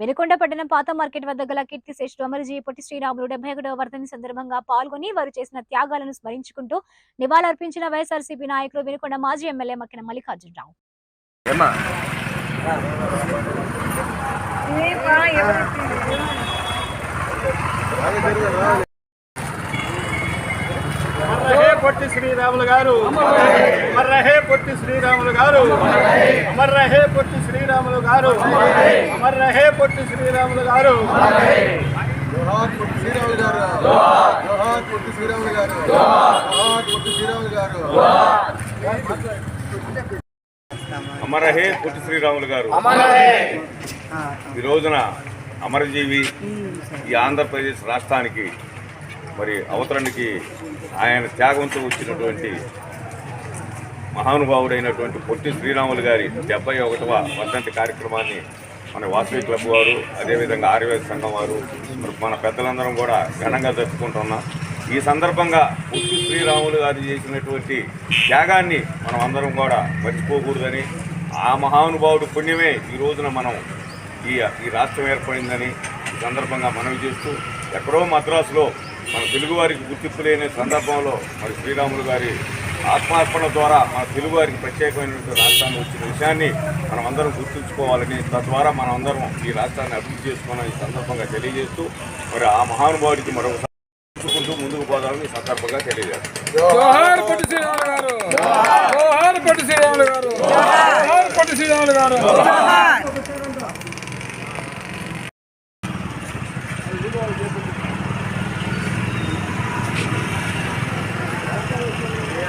వినుకొండ పట్టణం పాత మార్కెట్ వద్ద గల కీర్తి శేషుడు అమరజీ పొట్టి శ్రీరాములు డెబ్బై ఒకటవ వర్ధంతి సందర్భంగా పాల్గొని వారు చేసిన త్యాగాలను స్మరించుకుంటూ నివాళులర్పించిన వైఎస్ఆర్సీపీ నాయకులు వినుకొండ మాజీ ఎమ్మెల్యే మక్కిన మల్లికార్జునరావు. ఏమ్మా? పొట్టి శ్రీరాములు గారు. మర్రహే పొట్టి శ్రీరాములు గారు. మర్రహే పొట్టి శ్రీరాములు గారు. మర్రహే పొట్టి శ్రీరాములు గారు. జోహార్ పొట్టి శ్రీరాములు గారు. జోహార్ పొట్టి శ్రీరాములు గారు. జోహార్ పొట్టి శ్రీరాములు గారు. అమరహే పొట్టి శ్రీరాములు గారు. ఈ రోజున అమరజీవి ఈ ఆంధ్రప్రదేశ్ రాష్ట్రానికి మరి అవతరణకి ఆయన త్యాగంతో వచ్చినటువంటి మహానుభావుడైనటువంటి పొట్టి శ్రీరాములు గారి డెబ్బై ఒకటవ వర్ధంతి కార్యక్రమాన్ని మన వాసవి క్లబ్ వారు అదేవిధంగా ఆర్యవేద సంఘం వారు మన పెద్దలందరం కూడా ఘనంగా జరుపుకుంటున్నాం. ఈ సందర్భంగా పొట్టి శ్రీరాములు గారు చేసినటువంటి త్యాగాన్ని మనం అందరం కూడా మర్చిపోకూడదని ఆ మహానుభావుడు పుణ్యమే ఈ రోజున మనం ఈ ఈ రాష్ట్రం ఏర్పడిందని ఈ సందర్భంగా మనవి చేస్తూ ఎక్కడో మద్రాసులో మన తెలుగువారికి గుర్తింపు లేని సందర్భంలో మరి శ్రీరాములు గారి ఆత్మార్పణ ద్వారా మన తెలుగువారికి ప్రత్యేకమైనటువంటి రాష్ట్రాన్ని వచ్చిన విషయాన్ని మనం అందరం గుర్తుంచుకోవాలని తద్వారా మనం అందరం ఈ రాష్ట్రాన్ని అభివృద్ధి చేసుకున్న ఈ సందర్భంగా తెలియజేస్తూ మరి ఆ మహానుభావుడికి మరొకసారి ముందుకు పోదామని ఈ సందర్భంగా తెలియజేస్తాం.